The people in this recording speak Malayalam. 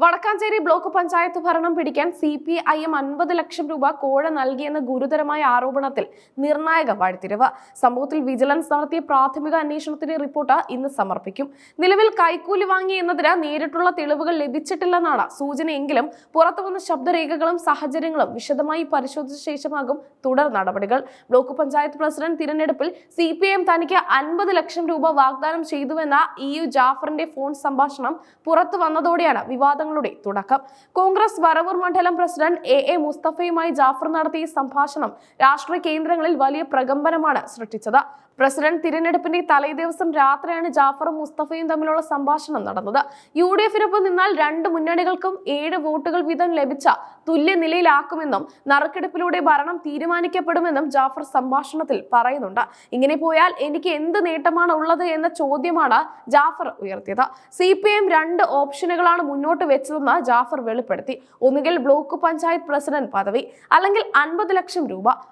വടക്കാഞ്ചേരി ബ്ലോക്ക് പഞ്ചായത്ത് ഭരണം പിടിക്കാൻ സി പി ഐ എം അൻപത് ലക്ഷം രൂപ കോഴ നൽകിയെന്ന ഗുരുതരമായ ആരോപണത്തിൽ നിർണായക വഴിത്തിരിവ്. സംഭവത്തിൽ വിജിലൻസ് നടത്തിയ പ്രാഥമിക അന്വേഷണത്തിന്റെ റിപ്പോർട്ട് ഇന്ന് സമർപ്പിക്കും. നിലവിൽ കൈക്കൂലി വാങ്ങി എന്നതിന് നേരിട്ടുള്ള തെളിവുകൾ ലഭിച്ചിട്ടില്ലെന്നാണ് സൂചനയെങ്കിലും പുറത്തുവന്ന ശബ്ദരേഖകളും സാഹചര്യങ്ങളും വിശദമായി പരിശോധിച്ച ശേഷമാകും തുടർ നടപടികൾ. ബ്ലോക്ക് പഞ്ചായത്ത് പ്രസിഡന്റ് തിരഞ്ഞെടുപ്പിൽ സി പി ഐ എം തനിക്ക് അൻപത് ലക്ഷം രൂപ വാഗ്ദാനം ചെയ്തുവെന്ന ഇ യു ജാഫറിന്റെ ഫോൺ സംഭാഷണം പുറത്തു വന്നതോടെയാണ് വിവാദങ്ങളുടെ തുടക്കം. കോൺഗ്രസ് വരവൂർ മണ്ഡലം പ്രസിഡന്റ് എ എ മുസ്തഫയുമായി ജാഫർ നടത്തിയ സംഭാഷണം രാഷ്ട്രീയ കേന്ദ്രങ്ങളിൽ വലിയ പ്രകമ്പനമാണ് സൃഷ്ടിച്ചത്. പ്രസിഡന്റ് തിരഞ്ഞെടുപ്പിന്റെ തലേദിവസം രാത്രിയാണ് ജാഫറും മുസ്തഫയും തമ്മിലുള്ള സംഭാഷണം നടന്നത്. യു ഡി എഫിനൊപ്പം നിന്നാൽ രണ്ട് മുന്നണികൾക്കും ഏഴ് വോട്ടുകൾ വീതം ലഭിച്ച തുല്യ നിലയിലാക്കുമെന്നും നറുക്കെടുപ്പിലൂടെ ഭരണം തീരുമാനിക്കപ്പെടുമെന്നും ജാഫർ സംഭാഷണത്തിൽ പറയുന്നുണ്ട്. ഇങ്ങനെ പോയാൽ എനിക്ക് എന്ത് നേട്ടമാണ് ഉള്ളത് എന്ന ചോദ്യമാണ് ജാഫർ ഉയർത്തിയത്. സി രണ്ട് ഓപ്ഷനുകളാണ് മുന്നോട്ട് വെച്ചതെന്ന് ജാഫർ വെളിപ്പെടുത്തി. ഒന്നുകിൽ ബ്ലോക്ക് പഞ്ചായത്ത് പ്രസിഡന്റ് പദവി അല്ലെങ്കിൽ അൻപത് ലക്ഷം രൂപ.